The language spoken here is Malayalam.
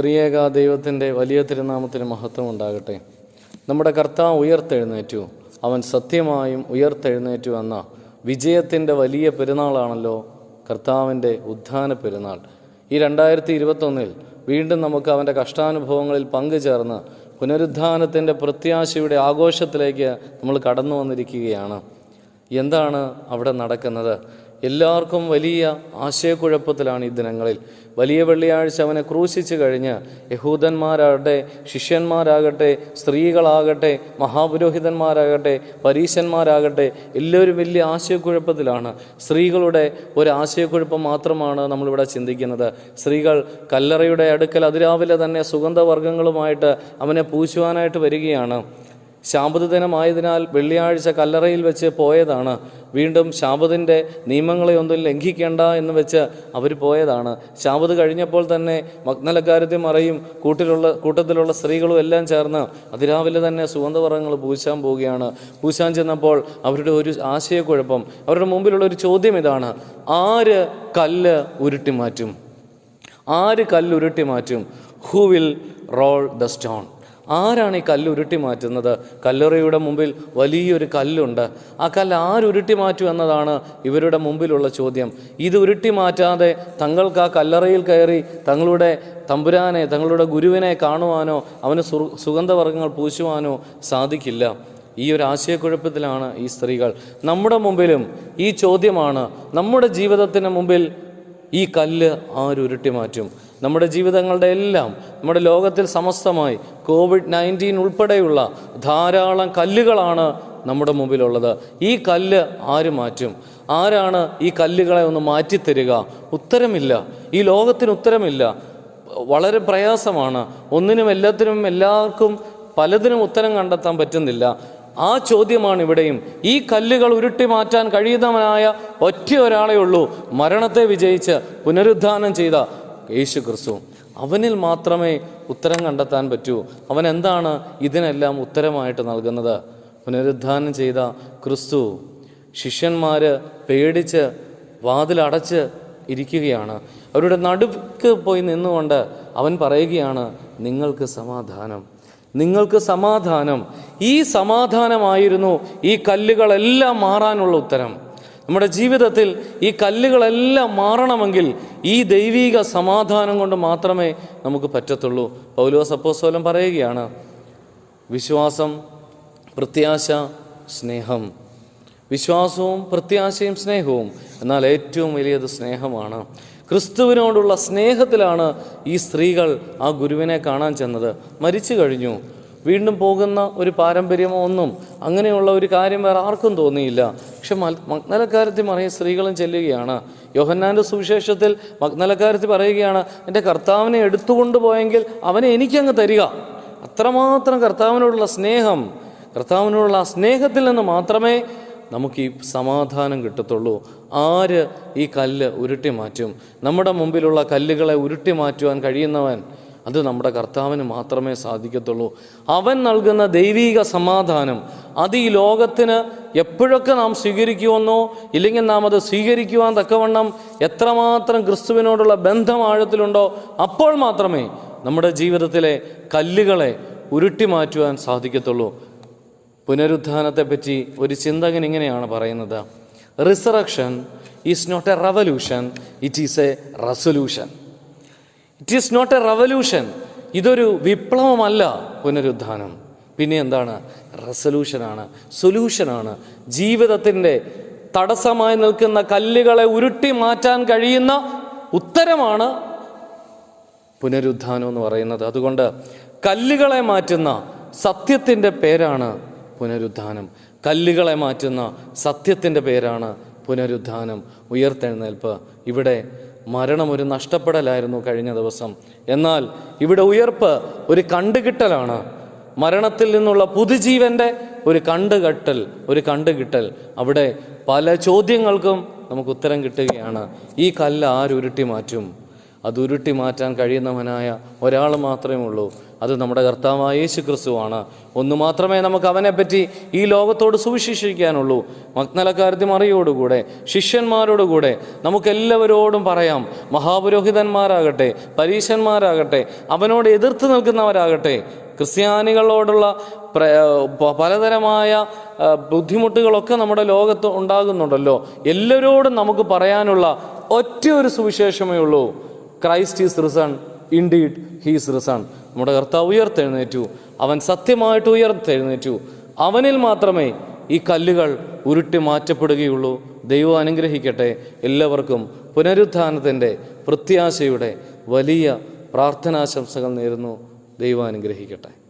ത്രിയേക ദൈവത്തിന്റെ വലിയ തിരുനാമത്തിന് മഹത്വം ഉണ്ടാകട്ടെ. നമ്മുടെ കർത്താവ് ഉയർത്തെഴുന്നേറ്റു. അവൻ സത്യമായും ഉയർത്തെഴുന്നേറ്റു എന്ന വിജയത്തിന്റെ വലിയ പെരുന്നാളാണല്ലോ കർത്താവിന്റെ ഉദ്ധാന പെരുന്നാൾ. ഈ രണ്ടായിരത്തി ഇരുപത്തൊന്നിൽ വീണ്ടും നമുക്ക് അവന്റെ കഷ്ടാനുഭവങ്ങളിൽ പങ്കുചേർന്ന് പുനരുദ്ധാനത്തിന്റെ പ്രത്യാശയുടെ ആഘോഷത്തിലേക്ക് നമ്മൾ കടന്നു വന്നിരിക്കുകയാണ്. എന്താണ് അവിടെ നടക്കുന്നത്? എല്ലാവർക്കും വലിയ ആശയക്കുഴപ്പത്തിലാണ് ഈ ദിനങ്ങളിൽ. വലിയ വെള്ളിയാഴ്ച അവനെ ക്രൂശിച്ചു കഴിഞ്ഞ് യഹൂദന്മാരാകട്ടെ ശിഷ്യന്മാരാകട്ടെ സ്ത്രീകളാകട്ടെ മഹാപുരോഹിതന്മാരാകട്ടെ പരീശന്മാരാകട്ടെ എല്ലാവരും വലിയ ആശയക്കുഴപ്പത്തിലാണ്. സ്ത്രീകളുടെ ഒരു ആശയക്കുഴപ്പം മാത്രമാണ് നമ്മളിവിടെ ചിന്തിക്കുന്നത്. സ്ത്രീകൾ കല്ലറയുടെ അടുക്കൽ അതിരാവിലെ തന്നെ സുഗന്ധവർഗങ്ങളുമായിട്ട് അവനെ പൂശുവാനായിട്ട് വരികയാണ്. ശാബത് ദിനമായതിനാൽ വെള്ളിയാഴ്ച കല്ലറയിൽ വെച്ച് പോയതാണ്. വീണ്ടും ശാബുദിന്റെ നിയമങ്ങളെ ഒന്നും ലംഘിക്കേണ്ട എന്ന് വെച്ച് അവർ പോയതാണ്. ശാബുദ് കഴിഞ്ഞപ്പോൾ തന്നെ മഗ്നലക്കാരത്തെ മറയും കൂട്ടിലുള്ള കൂട്ടത്തിലുള്ള സ്ത്രീകളും എല്ലാം ചേർന്ന് അതിരാവിലെ തന്നെ സുഗന്ധവർഗങ്ങൾ പൂശാൻ പോവുകയാണ്. പൂശാൻ ചെന്നപ്പോൾ അവരുടെ ഒരു ആശയക്കുഴപ്പം അവരുടെ മുമ്പിലുള്ള ഒരു ചോദ്യം ഇതാണ്. ആര് കല്ല് ഉരുട്ടി മാറ്റും ആര് കല്ല് ഉരുട്ടി മാറ്റും who will roll the stone ആരാണ് ഈ കല്ല് ഉരുട്ടി മാറ്റുന്നത്? കല്ലറയുടെ മുമ്പിൽ വലിയൊരു കല്ലുണ്ട്. ആ കല്ല് ആരുരുട്ടി മാറ്റും എന്നതാണ് ഇവരുടെ മുമ്പിലുള്ള ചോദ്യം. ഇത് ഉരുട്ടി മാറ്റാതെ തങ്ങൾക്ക് ആ കല്ലറയിൽ കയറി തങ്ങളുടെ തമ്പുരാനെ തങ്ങളുടെ ഗുരുവിനെ കാണുവാനോ അവന് സു സുഗന്ധവർഗങ്ങൾ പൂശുവാനോ സാധിക്കില്ല. ഈ ഒരു ആശയക്കുഴപ്പത്തിലാണ് ഈ സ്ത്രീകൾ. നമ്മുടെ മുമ്പിലും ഈ ചോദ്യമാണ് നമ്മുടെ ജീവിതത്തിന് മുമ്പിൽ ഈ കല്ല് ആരുരുട്ടി മാറ്റും? നമ്മുടെ ജീവിതങ്ങളുടെ എല്ലാം നമ്മുടെ ലോകത്തിൽ സമസ്തമായി കോവിഡ് നയന്റീൻ ഉൾപ്പെടെയുള്ള ധാരാളം കല്ലുകളാണ് നമ്മുടെ മുമ്പിലുള്ളത്. ഈ കല്ല് ആര് മാറ്റും? ആരാണ് ഈ കല്ലുകളെ ഒന്ന് മാറ്റിത്തരിക? ഉത്തരമില്ല. ഈ ലോകത്തിന് ഉത്തരമില്ല. വളരെ പ്രയാസമാണ്. ഒന്നിനും എല്ലാത്തിനും എല്ലാവർക്കും പലതിനും ഉത്തരം കണ്ടെത്താൻ പറ്റുന്നില്ല. ആ ചോദ്യമാണ് ഇവിടെയും. ഈ കല്ലുകൾ ഉരുട്ടി മാറ്റാൻ കഴിയുന്നവനായ ഒറ്റ ഒരാളേ ഉള്ളൂ. മരണത്തെ വിജയിച്ച് പുനരുദ്ധാനം ചെയ്ത യേശു ക്രിസ്തു. അവനിൽ മാത്രമേ ഉത്തരം കണ്ടെത്താൻ പറ്റൂ. അവൻ എന്താണ് ഇതിനെല്ലാം ഉത്തരമായിട്ട് നൽകുന്നത്? പുനരുദ്ധാനം ചെയ്ത ക്രിസ്തു ശിഷ്യന്മാർ പേടിച്ച് വാതിലടച്ച് ഇരിക്കുകയാണ്. അവരുടെ നടുക്ക് പോയി നിന്നുകൊണ്ട് അവൻ പറയുകയാണ് നിങ്ങൾക്ക് സമാധാനം. നിങ്ങൾക്ക് സമാധാനം. ഈ സമാധാനമായിരുന്നു ഈ കല്ലുകളെല്ലാം മാറാനുള്ള ഉത്തരം. നമ്മുടെ ജീവിതത്തിൽ ഈ കല്ലുകളെല്ലാം മാറണമെങ്കിൽ ഈ ദൈവീക സമാധാനം കൊണ്ട് മാത്രമേ നമുക്ക് പറ്റത്തുള്ളൂ. പൗലോസ് അപ്പോസ്തലൻ പറയുകയാണ് വിശ്വാസം പ്രത്യാശ സ്നേഹം. വിശ്വാസവും പ്രത്യാശയും സ്നേഹവും. എന്നാൽ ഏറ്റവും വലിയത് സ്നേഹമാണ്. ക്രിസ്തുവിനോടുള്ള സ്നേഹത്തിലാണ് ഈ സ്ത്രീകൾ ആ ഗുരുവിനെ കാണാൻ ചെന്നത്. മരിച്ചു കഴിഞ്ഞു. വീണ്ടും പോകുന്ന ഒരു പാരമ്പര്യമോ ഒന്നും അങ്ങനെയുള്ള ഒരു കാര്യം വേറെ ആർക്കും തോന്നിയില്ല. പക്ഷെ മഗ്നലക്കാരത്തി മറിയ സ്ത്രീകളും ചെല്ലുകയാണ്. യോഹന്നാന്റെ സുവിശേഷത്തിൽ മഗ്നലക്കാരത്തി പറയുകയാണ് എന്റെ കർത്താവിനെ എടുത്തുകൊണ്ട് പോയെങ്കിൽ അവനെ എനിക്കങ്ങ് തരിക. അത്രമാത്രം കർത്താവിനോടുള്ള സ്നേഹം കർത്താവിനോടുള്ള ആ സ്നേഹത്തിൽ നിന്ന് മാത്രമേ നമുക്ക് ഈ സമാധാനം കിട്ടത്തുള്ളൂ. ആര് ഈ കല്ല് ഉരുട്ടി മാറ്റും? നമ്മുടെ മുമ്പിലുള്ള കല്ലുകളെ ഉരുട്ടി മാറ്റുവാൻ കഴിയുന്നവൻ അത് നമ്മുടെ കർത്താവിന് മാത്രമേ സാധിക്കത്തുള്ളൂ. അവൻ നൽകുന്ന ദൈവീക സമാധാനം അത് ഈ ലോകത്തിന് എപ്പോഴൊക്കെ നാം സ്വീകരിക്കുമെന്നോ ഇല്ലെങ്കിൽ നാം അത് സ്വീകരിക്കുവാൻ തക്കവണ്ണം എത്രമാത്രം ക്രിസ്തുവിനോടുള്ള ബന്ധം ആഴത്തിലുണ്ടോ അപ്പോൾ മാത്രമേ നമ്മുടെ ജീവിതത്തിലെ കല്ലുകളെ ഉരുട്ടി മാറ്റുവാൻ സാധിക്കത്തുള്ളൂ. പുനരുത്ഥാനത്തെപ്പറ്റി ഒരു ചിന്തകൻ ഇങ്ങനെയാണ് പറയുന്നത്. Resurrection is not a revolution it is a resolution it is not a revolution ഇതൊരു വിപ്ലവമല്ല പുനരുദ്ധാനം. പിന്നെ എന്താണ്? റെസൊല്യൂഷനാണ് സൊല്യൂഷനാണ് ജീവിതത്തിന്റെ തടസ്സമായി നിൽക്കുന്ന കല്ലുകളെ ഉരുട്ടി മാറ്റാൻ കഴിയുന്ന ഉത്തരമാണ് പുനരുദ്ധാനം എന്ന് പറയുന്നത്. അതുകൊണ്ട് കല്ലുകളെ മാറ്റുന്ന സത്യത്തിന്റെ പേരാണ് പുനരുദ്ധാനം. കല്ലുകളെ മാറ്റുന്ന സത്യത്തിന്റെ പേരാണ് പുനരുദ്ധാനം ഉയർത്തെഴുന്നേൽപ്പ്. ഇവിടെ മരണം ഒരു നഷ്ടപ്പെടലായിരുന്നു കഴിഞ്ഞ ദിവസം. എന്നാൽ ഇവിടെ ഉയർപ്പ് ഒരു കണ്ടുകിട്ടലാണ്. മരണത്തിൽ നിന്നുള്ള പുതുജീവന്റെ ഒരു കണ്ടുകെട്ടൽ ഒരു കണ്ടുകിട്ടൽ. അവിടെ പല ചോദ്യങ്ങൾക്കും നമുക്ക് ഉത്തരം കിട്ടുകയാണ്. ഈ കല്ല് ആരുരുട്ടി മാറ്റും? അത് ഉരുട്ടി മാറ്റാൻ കഴിയുന്നവനായ ഒരാൾ മാത്രമേ ഉള്ളൂ. അത് നമ്മുടെ കർത്താവായ യേശു ക്രിസ്തുവാണ് ഒന്ന് മാത്രമേ നമുക്ക് അവനെപ്പറ്റി ഈ ലോകത്തോട് സുവിശേഷിക്കാനുള്ളൂ. മഗ്നലക്കാരത്തി മറിയോടുകൂടെ ശിഷ്യന്മാരോടുകൂടെ നമുക്കെല്ലാവരോടും പറയാം മഹാപുരോഹിതന്മാരാകട്ടെ പരീശന്മാരാകട്ടെ അവനോട് എതിർത്ത് നിൽക്കുന്നവരാകട്ടെ ക്രിസ്ത്യാനികളോടുള്ള പലതരമായ ബുദ്ധിമുട്ടുകളൊക്കെ നമ്മുടെ ലോകത്ത് ഉണ്ടാകുന്നുണ്ടല്ലോ. എല്ലാവരോടും നമുക്ക് പറയാനുള്ള ഒറ്റ ഒരു സുവിശേഷമേ ഉള്ളൂ. Christ is risen indeed he's risen നമ്മുടെ കർത്താവ് ഉയർത്തെഴുന്നേറ്റു. അവൻ സത്യമായിട്ട് ഉയർത്തെഴുന്നേറ്റു. അവനിൽ മാത്രമേ ഈ കല്ലുകൾ ഉരുട്ടി മാറ്റപ്പെടുകയുള്ളൂ. ദൈവം അനുഗ്രഹിക്കട്ടെ. എല്ലാവർക്കും പുനരുത്ഥാനത്തിന്റെ പ്രത്യാശയുടെ വലിയ പ്രാർത്ഥനാശംസകൾ നേരുന്നു. ദൈവം അനുഗ്രഹിക്കട്ടെ.